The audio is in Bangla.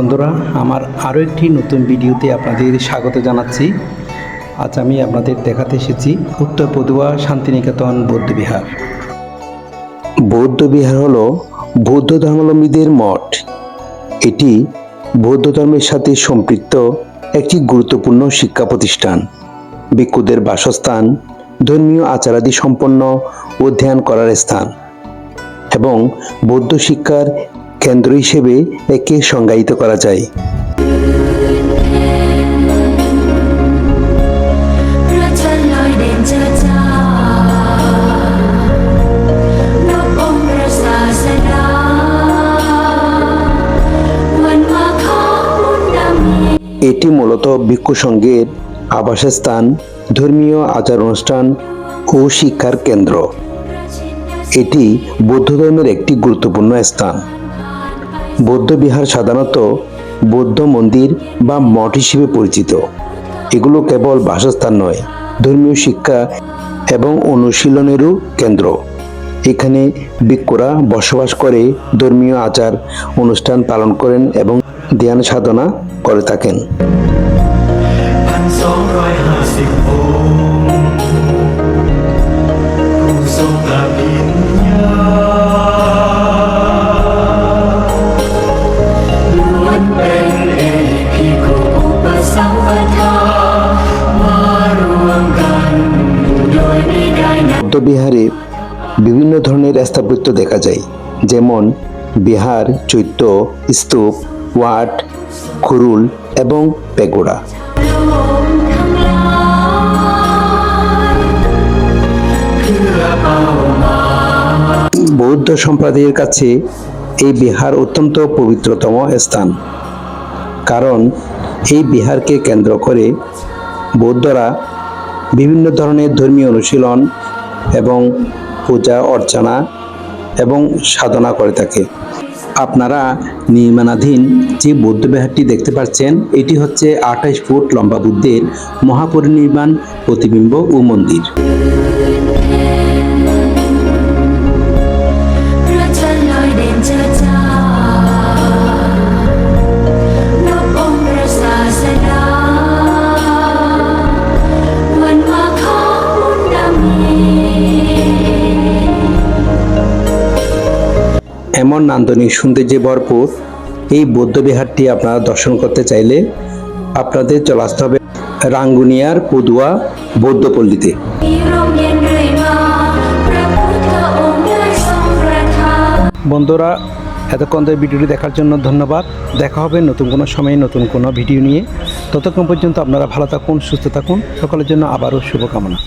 বন্ধুরা, আমার আরও একটি নতুন ভিডিওতে আপনাদের স্বাগত জানাচ্ছি। আজ আমি আপনাদের দেখাতে এসেছি উত্তর পদুয়া শান্তিনিকেতন বৌদ্ধবিহার বৌদ্ধবিহার হল বৌদ্ধ ধর্মাবলম্বীদের মঠ। এটি বৌদ্ধ ধর্মের সাথে সম্পৃক্ত একটি গুরুত্বপূর্ণ শিক্ষা প্রতিষ্ঠান। ভিক্ষুদের বাসস্থান ধর্মীয় আচারাদি সম্পন্ন অধ্যয়ন করার স্থান এবং বৌদ্ধ শিক্ষার কেন্দ্র হিসেবে একে সংজ্ঞায়িত করা যায়। এটি মূলত ভিক্ষু সংঘের আবাসস্থান, ধর্মীয় আচার অনুষ্ঠান ও শিক্ষার কেন্দ্র। এটি বৌদ্ধ ধর্মের একটি গুরুত্বপূর্ণ স্থান। বৌদ্ধ বিহার সাধারণত বৌদ্ধ মন্দির বা মঠ হিসেবে পরিচিত। এগুলো কেবল বাসস্থান নয়, ধর্মীয় শিক্ষা এবং অনুশীলনেরও কেন্দ্র। এখানে ভিক্ষুরা বসবাস করে, ধর্মীয় আচার অনুষ্ঠান পালন করেন এবং ধ্যান সাধনা করে থাকেন। বৌদ্ধবিহারে বিভিন্ন ধরনের স্থাপত্য দেখা যায়, যেমন বিহার, চৈত্য, স্তূপ, ওয়াট, খুরুল এবং পেগোড়া। বৌদ্ধ সম্প্রদায়ের কাছে এই বিহার অত্যন্ত পবিত্রতম স্থান। কারণ এই বিহারকে কেন্দ্র করে বৌদ্ধরা বিভিন্ন ধরনের ধর্মীয় অনুশীলন এবং পূজা, অর্চনা এবং সাধনা করে থাকে। আপনারা নির্মাণাধীন যে বৌদ্ধবিহারটি দেখতে পাচ্ছেন, এটি হচ্ছে আঠাইশ ফুট লম্বা বুদ্ধের মহাপরিনির্মাণ প্রতিবিম্ব ও মন্দির। এমন নান্দনিক সৌন্দর্যে ভরপুর, এই বৌদ্ধবিহারটি আপনারা দর্শন করতে চাইলে আপনাদের চলে আসতে হবে রাঙ্গুনিয়ার পদুয়া বৌদ্ধপল্লীতে বন্ধুরা, এতক্ষণ ধরে ভিডিওটি দেখার জন্য ধন্যবাদ। দেখা হবে নতুন কোনো সময়ে নতুন কোনো ভিডিও নিয়ে। ততক্ষণ পর্যন্ত আপনারা ভালো থাকুন, সুস্থ থাকুন। সকলের জন্য আবারও শুভকামনা।